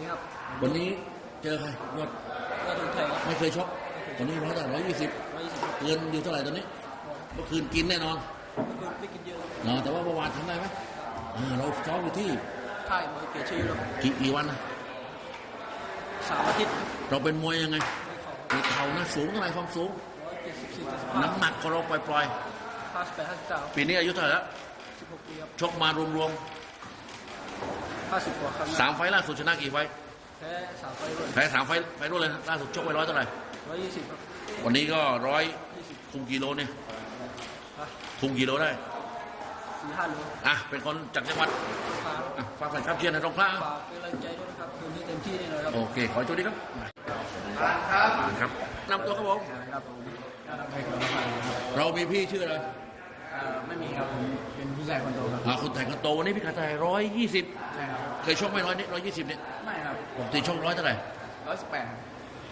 นี่ครับวันนี้เจอใครยอดก็ถึงไทยครับไม่เคยชกวันนี้ร้อยแต่ร้อยยี่สิบร้อยยี่สิบเกินอยู่เท่าไหร่ตอนนี้เมื่อคืนกินแน่นอนก็คือไม่กินเยอะเนาะแต่ว่าเมื่อวานทำได้ไหมอ่าเราซ้อมอยู่ที่ค่ายมวยเกียรติชื่อเรากี่กี่วันนะสามอาทิตย์เราเป็นมวยยังไงไม่เข่ามีเข่านะสูงเท่าไหร่ความสูงร้อยเจ็ดสิบสี่เจ็ดสิบห้าน้ำหนักของเราปล่อยห้าสิบแปดห้าสิบเก้าๆปีนี้อายุเท่าไหร่แล้วสิบหกปีครับชกมารวม ห้าสิบกว่าครั้งๆสามไฟล์ล่าสุดชนะกี่ไฟล์แพ้สามไฟล์ด้วยแพ้สามไฟล์ไฟล์รวดเลยนะล่าสุดชกไปร้อยเท่าไหร่ร้อยยี่สิบครับวันนี้ก็ร้อยยี่สิบคุมกิโลเนี่ยฮะคุมกิโลได้ สี่ห้าโลอะ เป็นคนจากจังหวัดฝากอะฝากแฟนครับเชียร์ในตรงพระฝากเป็นกำลังใจด้วยนะครับคืนนี้เต็มที่แน่นอนครับ โอเค ขอโชคดีครับครับครับนำตัวครับผมครับผมไม่เกินไม่เรามีพี่ชื่ออะไร ไม่มีครับผมเป็นผู้ชายคนโตครับอ่าคุณแต่งกันโตวันนี้พี่ขาไทยร้อยยี่สิบใช่ครับเคยชกไหมร้อยนี้ร้อยยี่สิบเนี่ยไม่ครับปกติชกร้อยเท่าไหร่ร้อยสิบแปด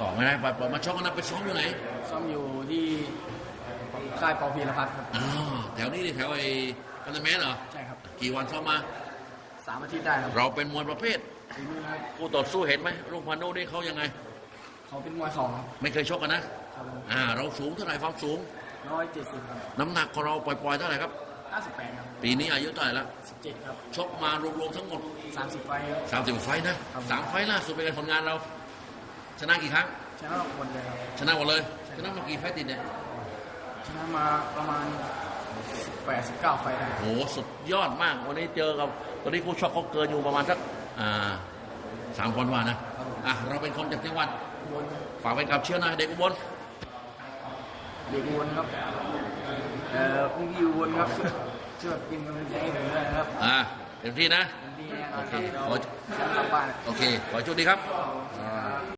ต่อไม่ได้ปล่อยมาชกกันนะไปซ้อมอยู่ไหนซ้อมอยู่ที่ค่ายปอพีรพัฒน์ครับอ่าแถวนี้ดิแถวไอ้กันแมนเหรอใช่ครับกี่วันซ้อมมาสามอาทิตย์ได้ครับเราเป็นมวยประเภทฝีมือครับคู่ต่อสู้เห็นไหมลุงพานุนี่เขายังไงเขาเป็นมวยสองครับไม่เคยชกกันนะครับอ่าเราสูงเท่าไหร่ความสูง ร้อยเจ็ดสิบครับน้ำหนักของเราปล่อยๆเท่าไหร่ครับ ห้าสิบแปดครับปีนี้อายุเท่าไหร่ละสิบเจ็ดครับชกมารวมๆทั้งหมดสามสิบไฟครับ สามสิบไฟต์นะครับ สามไฟต์ล่าสุดเป็นไงผลงานเรา ชนะกี่ครั้ง ชนะหมดเลยครับ ชนะหมดเลย ชนะมากี่ไฟต์ติดเนี่ยชนะมาประมาณสิบแปดสิบเก้าไฟได้โหสุดยอดมาก วันนี้เจอกับตอนนี้คู่ชกเขาเกินอยู่ประมาณสักอ่าสามคนว่านะอะเราเป็นคนจากจังหวัดวนฝากเป็นกับเชื่อหนะเด็กอุบล เด็กวนครับเอ่อพี่วิววนครับช่วยเป็นกำลังใจให้ผมด้วยนะครับอ่าเต็มที่นะ เต็มที่แน่นอโอนเคครับขอเดี๋ยวกลับบ้าน โอเค ขอโชคดีครับ อ่า